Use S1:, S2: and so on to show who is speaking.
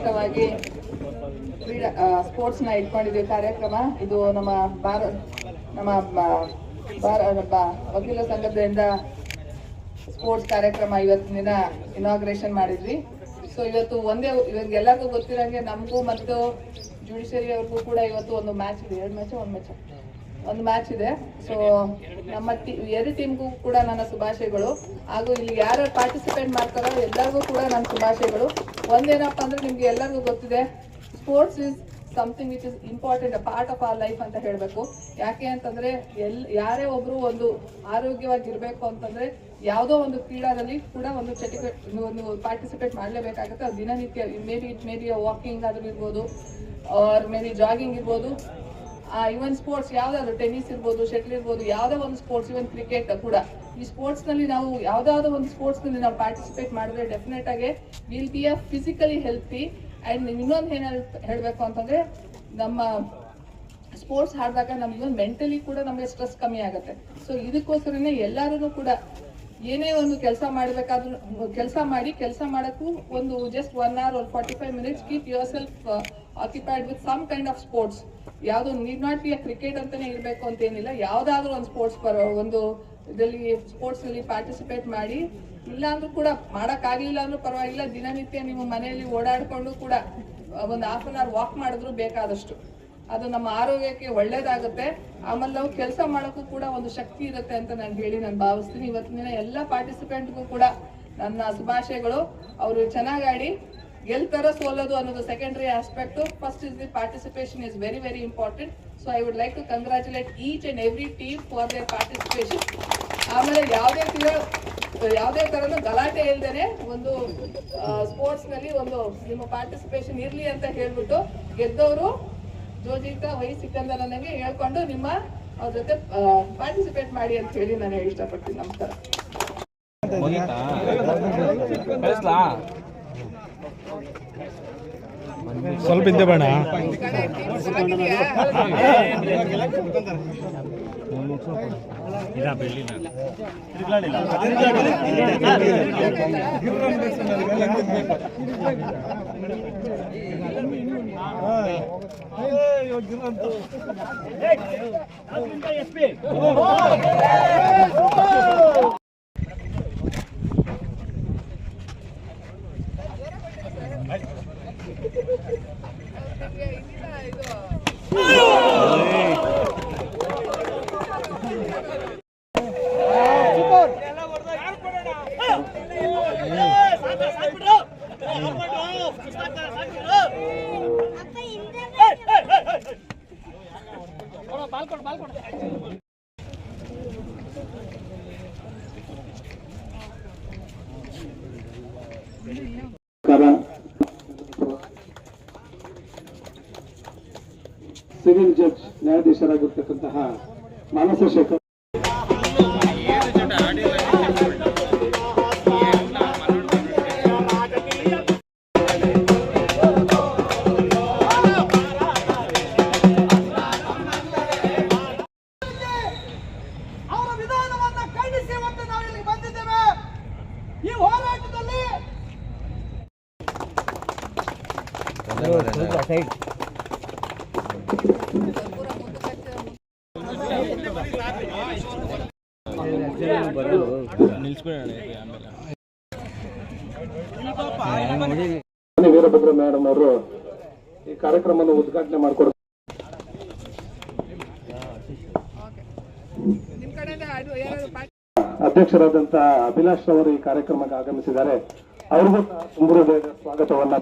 S1: ಅಧಿಕೃತವಾಗಿ ಕ್ರೀಡಾ ಸ್ಪೋರ್ಟ್ಸ್ನ ಇಟ್ಕೊಂಡಿದ್ದೀವಿ ಕಾರ್ಯಕ್ರಮ. ಇದು ನಮ್ಮ ಭಾರತ ನಮ್ಮ ವಕೀಲ ಸಂಘದಿಂದ ಸ್ಪೋರ್ಟ್ಸ್ ಕಾರ್ಯಕ್ರಮ ಇವತ್ತಿನ ದಿನ ಇನಾಗ್ರೇಷನ್ ಮಾಡಿದ್ವಿ. ಸೊ ಇವತ್ತು ಒಂದೇ ಇವಾಗ ಎಲ್ಲರಿಗೂ ಗೊತ್ತಿರೋಂಗೆ ನಮಗೂ ಮತ್ತು ಜುಡಿಷರಿ ಅವ್ರಿಗೂ ಕೂಡ ಇವತ್ತು ಒಂದು ಮ್ಯಾಚ್ ಇದೆ. ಎರಡು ಮ್ಯಾಚ್ ಒಂದು ಮ್ಯಾಚ್ ಒಂದು ಮ್ಯಾಚ್ ಇದೆ. ಸೊ ನಮ್ಮ ಟಿ ಎರಡು ಟೀಮ್ಗೂ ಕೂಡ ನನ್ನ ಶುಭಾಶಯಗಳು. ಹಾಗೂ ಇಲ್ಲಿ ಯಾರು ಪಾರ್ಟಿಸಿಪೇಟ್ ಮಾಡ್ತಾರೋ ಎಲ್ಲರಿಗೂ ಕೂಡ ನನ್ನ ಶುಭಾಶಯಗಳು. ಒಂದೇನಪ್ಪ ಅಂದ್ರೆ ನಿಮ್ಗೆ ಎಲ್ಲರಿಗೂ ಗೊತ್ತಿದೆ sports is something which is important part of our life ಅಂತ ಹೇಳಬೇಕು. ಯಾಕೆ ಅಂತಂದ್ರೆ ಎಲ್, ಯಾರೇ ಒಬ್ರು ಒಂದು ಆರೋಗ್ಯವಾಗಿರ್ಬೇಕು ಅಂತಂದ್ರೆ ಯಾವುದೋ ಒಂದು ಕ್ರೀಡಾದಲ್ಲಿ ಕೂಡ ಒಂದು ಚಟಿಕೆ ಒಂದು ಪಾರ್ಟಿಸಿಪೇಟ್ ಮಾಡಲೇಬೇಕಾಗುತ್ತೆ. ಅದು ದಿನನಿತ್ಯ maybe it maybe walking ಆದ್ರೂ ಇರ್ಬೋದು ಆರ್ ಮೇ ಬಿ ಜಾಗಿಂಗ್ ಇರ್ಬೋದು. ಇವನ್ ಸ್ಪೋರ್ಟ್ಸ್ ಯಾವ್ದಾದ್ರು ಟೆನ್ನಿಸ್ ಇರ್ಬೋದು ಶಟ್ಲ್ ಇರ್ಬೋದು, ಯಾವ್ದೇ ಒಂದು ಸ್ಪೋರ್ಟ್ಸ್ ಇವನ್ ಕ್ರಿಕೆಟ್ ಕೂಡ. ಈ ಸ್ಪೋರ್ಟ್ಸ್ನಲ್ಲಿ ನಾವು ಯಾವ್ದಾವ್ದೋ ಒಂದು ಸ್ಪೋರ್ಟ್ಸ್ನಲ್ಲಿ ನಾವು ಪಾರ್ಟಿಸಿಪೇಟ್ ಮಾಡಿದ್ರೆ ಡೆಫಿನೆಟ್ ಆಗಿ will be a physically healthy and ಇನ್ನೊಂದು ಏನ್ ಹೇಳ್- ಹೇಳ್ಬೇಕು ಅಂತಂದ್ರೆ ನಮ್ಮ ಸ್ಪೋರ್ಟ್ಸ್ ಆಡಿದಾಗ ನಮ್ಗೆ ಮೆಂಟಲಿ ಕೂಡ ನಮಗೆ ಸ್ಟ್ರೆಸ್ ಕಮ್ಮಿ ಆಗುತ್ತೆ. ಸೊ ಇದಕ್ಕೋಸ್ಕರನೇ ಎಲ್ಲರೂ ಕೂಡ ಏನೇ ಒಂದು ಕೆಲಸ ಮಾಡಬೇಕಾದ್ರೂ, ಕೆಲಸ ಮಾಡಿ, ಕೆಲಸ ಮಾಡೋಕ್ಕೂ ಒಂದು just one hour forty five minutes keep yourself occupied with some kind of sports ಯಾವುದು need not be a cricket ಅಂತಾನೆ ಇರಬೇಕು ಅಂತ ಏನಿಲ್ಲ. ಯಾವುದಾದ್ರೂ ಒಂದು ಸ್ಪೋರ್ಟ್ಸ್ ಪರ, ಒಂದು ಇದರಲ್ಲಿ ಸ್ಪೋರ್ಟ್ಸ್ ಅಲ್ಲಿ ಪಾರ್ಟಿಸಿಪೇಟ್ ಮಾಡಿ ಇಲ್ಲ ಅಂದ್ರೂ ಕೂಡ ಮಾಡೋಕ್ಕಾಗಲಿಲ್ಲ ಅಂದ್ರೂ ಪರವಾಗಿಲ್ಲ, ದಿನನಿತ್ಯ ನೀವು ಮನೆಯಲ್ಲಿ ಓಡಾಡಿಕೊಂಡು ಕೂಡ ಒಂದು ಹಾಫ್ ಅನ್ ಅವರ್ ವಾಕ್ ಮಾಡಿದ್ರು ಬೇಕಾದಷ್ಟು. ಅದು ನಮ್ಮ ಆರೋಗ್ಯಕ್ಕೆ ಒಳ್ಳೇದಾಗುತ್ತೆ. ಆಮೇಲೆ ನಾವು ಕೆಲಸ ಮಾಡೋಕ್ಕೂ ಕೂಡ ಒಂದು ಶಕ್ತಿ ಇರುತ್ತೆ ಅಂತ ನಾನು ಹೇಳಿ ನಾನು ಭಾವಿಸ್ತೀನಿ. ಇವತ್ತಿನ ಎಲ್ಲ ಪಾರ್ಟಿಸಿಪೆಂಟ್ಗೂ ಕೂಡ ನನ್ನ ಶುಭಾಶಯಗಳು. ಅವರು ಚೆನ್ನಾಗಿ ಆಡಿ ಗೆಲ್ತಾರೋ ಸೋಲೋದು ಅನ್ನೋದು secondary aspect first is the participation is very very important so I would like to congratulate each and every team for their participation ಆಮೇಲೆ ಯಾವುದೇ ತರ ಯಾವುದೇ ತರದ ಗಲಾಟೆ ಇಲ್ದೇನೆ ಒಂದು ಸ್ಪೋರ್ಟ್ಸ್ನಲ್ಲಿ ಒಂದು ನಿಮ್ಮ ಪಾರ್ಟಿಸಿಪೇಷನ್ ಇರ್ಲಿ ಅಂತ ಹೇಳ್ಬಿಟ್ಟು ಗೆದ್ದವರು ಜೋಜಿತ, ವೈ ಸಿಕ್ಕಂದರ ನನಗೆ ಹೇಳ್ಕೊಂಡು ನಿಮ್ಮ ಅವ್ರ ಜೊತೆ ಪಾರ್ಟಿಸಿಪೇಟ್ ಮಾಡಿ ಅಂತ ಹೇಳಿ ನಾನು ಇಷ್ಟಪಡ್ತೀನಿ. ನಮಸ್ಕಾರ.
S2: ಸ್ವಲ್ಪ ಹಿಂದೆ ಬೇಡ
S3: ನಮಸ್ಕಾರ ಸಿವಿಲ್ ಜಡ್ಜ್ ನ್ಯಾಯಾಧೀಶರಾಗಿರ್ತಕ್ಕಂತಹ ಮಾನಸ ಶೇಖರ್
S4: ಈ ಹೋರಾಟದಲ್ಲಿ
S3: ವೀರಭದ್ರ ಮೇಡಮ್ ಅವರು ಈ ಕಾರ್ಯಕ್ರಮವನ್ನು ಉದ್ಘಾಟನೆ ಮಾಡಿಕೊಡ
S1: ನಿಮ್ ಕಡೆಯಿಂದ
S3: ಅಧ್ಯಕ್ಷರಾದಂತ ಅಭಿಲಾಷ್ ಅವರು ಈ ಕಾರ್ಯಕ್ರಮಕ್ಕೆ ಆಗಮಿಸಿದ್ದಾರೆ. ಅವ್ರಿಗೂ ತುಂಬುರದ ಸ್ವಾಗತವನ್ನ